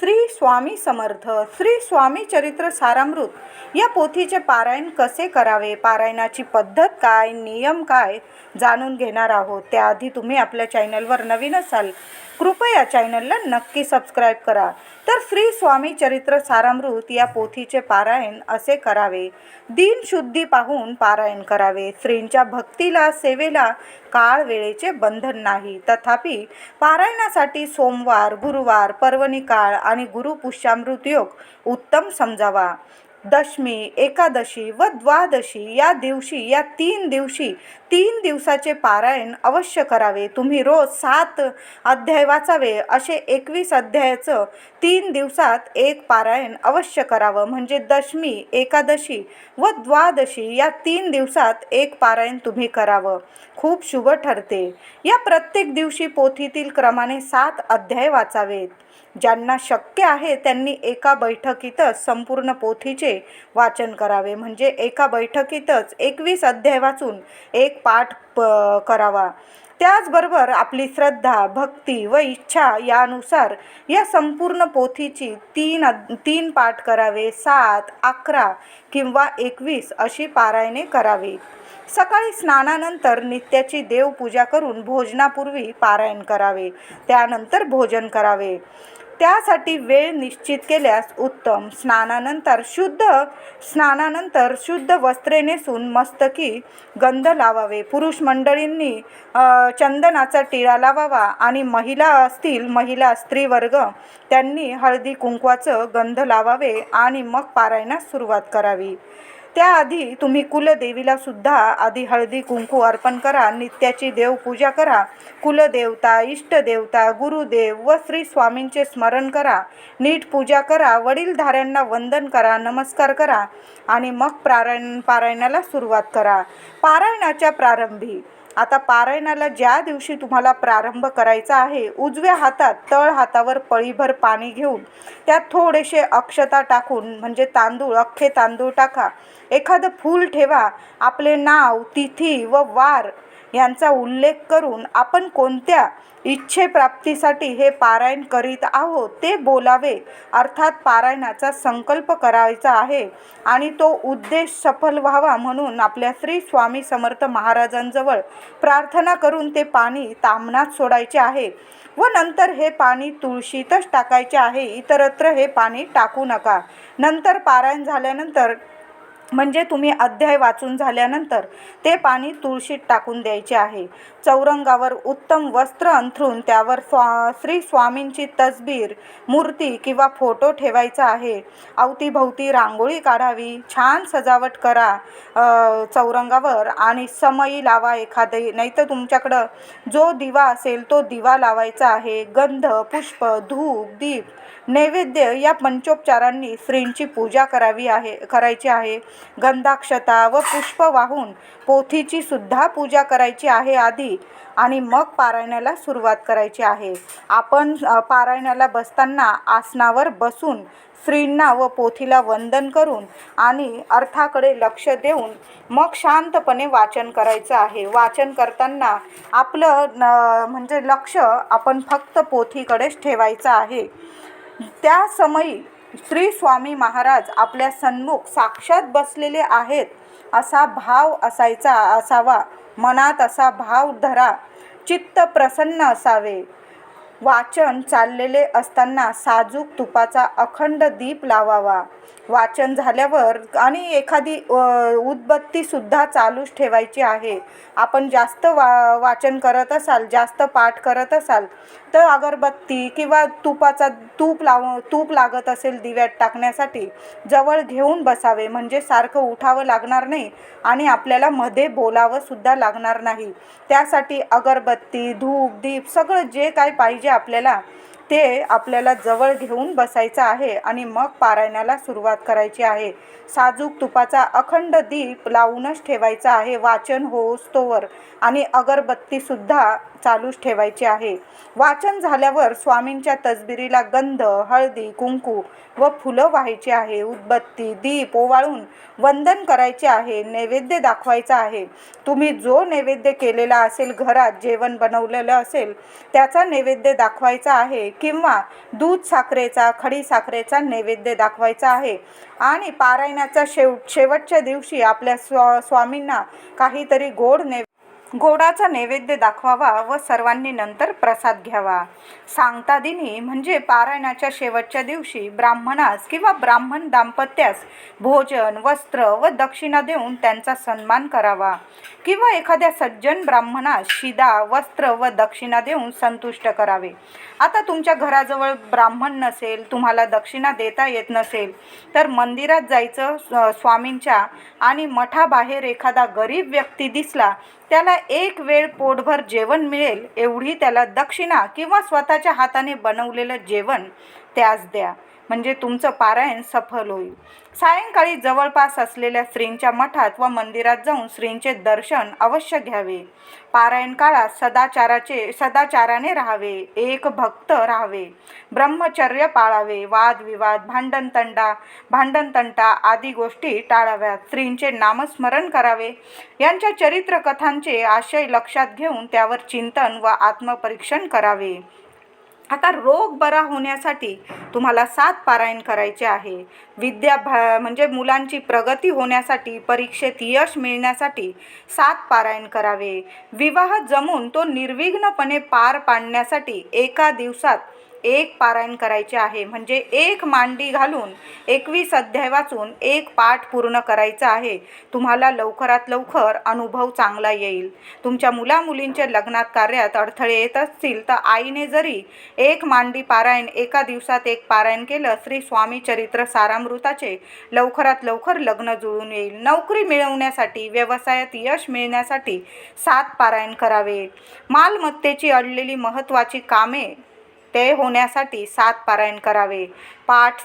श्री स्वामी समर्थ श्री स्वामी चरित्र सारामृत. या पोथीचे पारायण कसे करावे? पारायणाची पद्धत काय? नियम काय? जाणून घेणार आहोत. त्याआधी तुम्ही आपल्या चॅनलवर नवीन असाल कृपया चॅनलला नक्की सबस्क्राईब करा. तर श्री स्वामी चरित्र सारामृत या पोथीचे पारायण असे करावे. दिनशुद्धी पाहून पारायण करावे. श्रींच्या भक्तीला सेवेला काळ वेळेचे बंधन नाही. तथापि पारायणासाठी सोमवार गुरुवार पर्वणी काळ आणि गुरुपुष्यामृत योग उत्तम समजावा. दशमी एकादशी व द्वादशी या दिवशी या तीन दिवशी तीन दिवसाचे पारायण अवश्य करावे. तुम्ही रोज सात अध्याय वाचावे. असे एकवीस अध्यायाचं तीन दिवसात एक पारायण अवश्य करावं. म्हणजे दशमी एकादशी व द्वादशी या तीन दिवसात एक पारायण तुम्ही करावं. खूप शुभ ठरते. या प्रत्येक दिवशी पोथीतील क्रमाने सात अध्याय वाचावेत. ज्यांना शक्य आहे त्यांनी एका बैठकीतच संपूर्ण पोथीचे वाचन करावे. म्हणजे एका बैठकीतच एकवीस अध्याय वाचून एक पाठ प करावा. त्याचबरोबर आपली श्रद्धा भक्ती व इच्छा यानुसार या संपूर्ण पोथीची तीन तीन पाठ करावे. सात अकरा किंवा एकवीस अशी पारायणे करावी. सकाळी स्नानानंतर नित्याची देवपूजा करून भोजनापूर्वी पारायण करावे. त्यानंतर भोजन करावे. त्यासाठी वेळ निश्चित केल्यास उत्तम. स्नानानंतर शुद्ध स्नानानंतर शुद्ध वस्त्रे नेसून मस्तकी गंध लावावे. पुरुष मंडळींनी चंदनाचा टिळा लावावा आणि महिला असतील महिला स्त्रीवर्ग त्यांनी हळदी कुंकवाचं गंध लावावे आणि मग पारायणास सुरुवात करावी. त्याआधी तुम्ही कुलदेवीला सुद्धा आधी हळदी कुंकू अर्पण करा नित्याची देवपूजा करा. कुलदेवता इष्टदेवता गुरुदेव व श्री स्वामींचे स्मरण करा. नीट पूजा करा. वडीलधाऱ्यांना वंदन करा नमस्कार करा आणि मग पारायण पारायणाला सुरुवात करा. पारायणाच्या प्रारंभी आता पारायणाला ज्या दिवशी तुम्हाला प्रारंभ करायचा आहे उजव्या हातात तळ हातावर पळीभर पाणी घेऊन त्यात थोडेसे अक्षता टाकून म्हणजे तांदूळ अख्खे तांदूळ टाका. एखादं फूल ठेवा. आपले नाव तिथी व वार यांचा उल्लेख करून आपण कोणत्या इच्छेप्राप्तीसाठी हे पारायण करीत आहोत ते बोलावे. अर्थात पारायणाचा संकल्प करायचा आहे आणि तो उद्देश सफल व्हावा म्हणून आपल्या श्री स्वामी समर्थ महाराजांजवळ प्रार्थना करून ते पाणी तामणात सोडायचे आहे व नंतर हे पाणी तुळशीतच टाकायचे आहे. इतरत्र हे पाणी टाकू नका. नंतर पारायण झाल्यानंतर म्हणजे तुम्ही अध्याय वाचून झाल्यानंतर ते पाणी तुळशीत टाकून द्यायचे आहे. चौरंगावर उत्तम वस्त्र अंथरून त्यावर स्वा श्री स्वामींची तसबीर मूर्ती किंवा फोटो ठेवायचा आहे. अवतीभवती रांगोळी काढावी छान सजावट करा चौरंगावर आणि समई लावा एखादी नाही तर तुमच्याकडं जो दिवा असेल तो दिवा लावायचा आहे. गंध पुष्प धूप दीप नैवेद्य या पंचोपचारांनी श्रींची पूजा करावी आहे करायची आहे. गंधाक्षता व पुष्प वाहून पोथीची सुद्धा पूजा करायची आहे आधी आणि मग पारायणाला सुरुवात करायची आहे. आपण पारायणाला बसताना आसनावर बसून स्त्रींना व पोथीला वंदन करून आणि अर्थाकडे लक्ष देऊन मग शांतपणे वाचन करायचं आहे. वाचन करताना आपलं न म्हणजे लक्ष आपण फक्त पोथीकडेच ठेवायचं आहे. त्या समयी श्री स्वामी महाराज आपल्या सन्मुख साक्षात बसलेले आहेत असा भाव असायचा असावा. मनात असा भाव धरा. चित्त प्रसन्न असावे. वाचन चाललेले असताना साजूक तुपाचा अखंड दीप लावावा. वाचन झाल्यावर आणि एखादी उदबत्तीसुद्धा चालूच ठेवायची आहे. आपण जास्त वा वाचन करत असाल जास्त पाठ करत असाल तर अगरबत्ती किंवा तुपाचा तूप लाव तूप लागत असेल दिव्यात टाकण्यासाठी जवळ घेऊन बसावे. म्हणजे सारखं उठावं लागणार नाही आणि आपल्याला मध्ये बोलावंसुद्धा लागणार नाही. त्यासाठी अगरबत्ती धूप दीप सगळं जे काय पाहिजे आपल्याला ते आपल्याला जवळ घेऊन बसायचं आहे आणि मग पारायणाला सुरुवात करायची आहे. साजूक तुपाचा अखंड दीप लावूनच ठेवायचा आहे. वाचन होस्तोवर आणि अगरबत्तीसुद्धा चालूच ठेवायची आहे. वाचन झाल्यावर स्वामींच्या तसबिरीला गंध हळदी कुंकू व फुलं व्हायची आहे. उदबत्ती दीप ओवाळून वंदन करायचे आहे. नैवेद्य दाखवायचा आहे. तुम्ही जो नैवेद्य केलेला असेल घरात जेवण बनवलेलं असेल त्याचा नैवेद्य दाखवायचा आहे किंवा दूध साखरेचा खडी साखरेचा नैवेद्य दाखवायचा आहे. आणि पारायणाचा शेव शेवटच्या दिवशी आपल्या स्वा स्वामींना काहीतरी गोड नै गोडाचा नैवेद्य दाखवावा व सर्वांनी नंतर प्रसाद घ्यावा. सांगता दिनी म्हणजे पारायणाच्या शेवटच्या दिवशी ब्राह्मणास किंवा ब्राह्मण दाम्पत्यास भोजन वस्त्र व दक्षिणा देऊन त्यांचा सन्मान करावा. किंवा एखाद्या सज्जन ब्राह्मणास शिदा वस्त्र व दक्षिणा देऊन संतुष्ट करावे. आता तुमच्या घराजवळ ब्राह्मण नसेल तुम्हाला दक्षिणा देता येत नसेल तर मंदिरात जायचं स्वामींच्या आणि मठाबाहेर एखादा गरीब व्यक्ती दिसला त्याला एक वेळ पोटभर जेवण मिळेल एवढी त्याला दक्षिणा किंवा स्वतःच्या हाताने बनवलेलं जेवण त्यास द्या. म्हणजे तुमचं पारायण सफल होईल. सायंकाळी जवळपास असलेल्या श्रींच्या मठात व मंदिरात जाऊन श्रींचे दर्शन अवश्य घ्यावे. पारायण काळात सदाचाराचे सदाचाराने राहावे एक भक्त राहावे. ब्रह्मचर्य पाळावे वादविवाद भांडणतंडा भांडणतंटा आदी गोष्टी टाळाव्यात. स्त्रींचे नामस्मरण करावे. यांच्या चरित्रकथांचे आशय लक्षात घेऊन त्यावर चिंतन व आत्मपरीक्षण करावे. आता रोग बरा होण्यासाठी तुम्हाला सात पारायण करायचे आहे. विद्या भा म्हणजे मुलांची प्रगती होण्यासाठी परीक्षेत यश मिळण्यासाठी सात पारायण करावे. विवाह जमून तो निर्विघ्नपणे पार पाडण्यासाठी एका दिवसात एक पारायण करायचे आहे. म्हणजे एक मांडी घालून एकवीस अध्याय वाचून एक पाठ पूर्ण करायचा आहे. तुम्हाला लवकरात लवकर अनुभव चांगला येईल. तुमच्या मुलामुलींच्या लग्नात कार्यात अडथळे येत असतील तर आईने जरी एक मांडी पारायण एका दिवसात एक पारायण केलं श्री स्वामी चरित्र सारामृताचे लवकरात लवकर लग्न जुळून येईल. नोकरी मिळवण्यासाठी व्यवसायात यश मिळण्यासाठी सात पारायण करावे. मालमत्तेची अडलेली महत्त्वाची कामे ते होण्यासाठी सात पारायण करावे. पाठ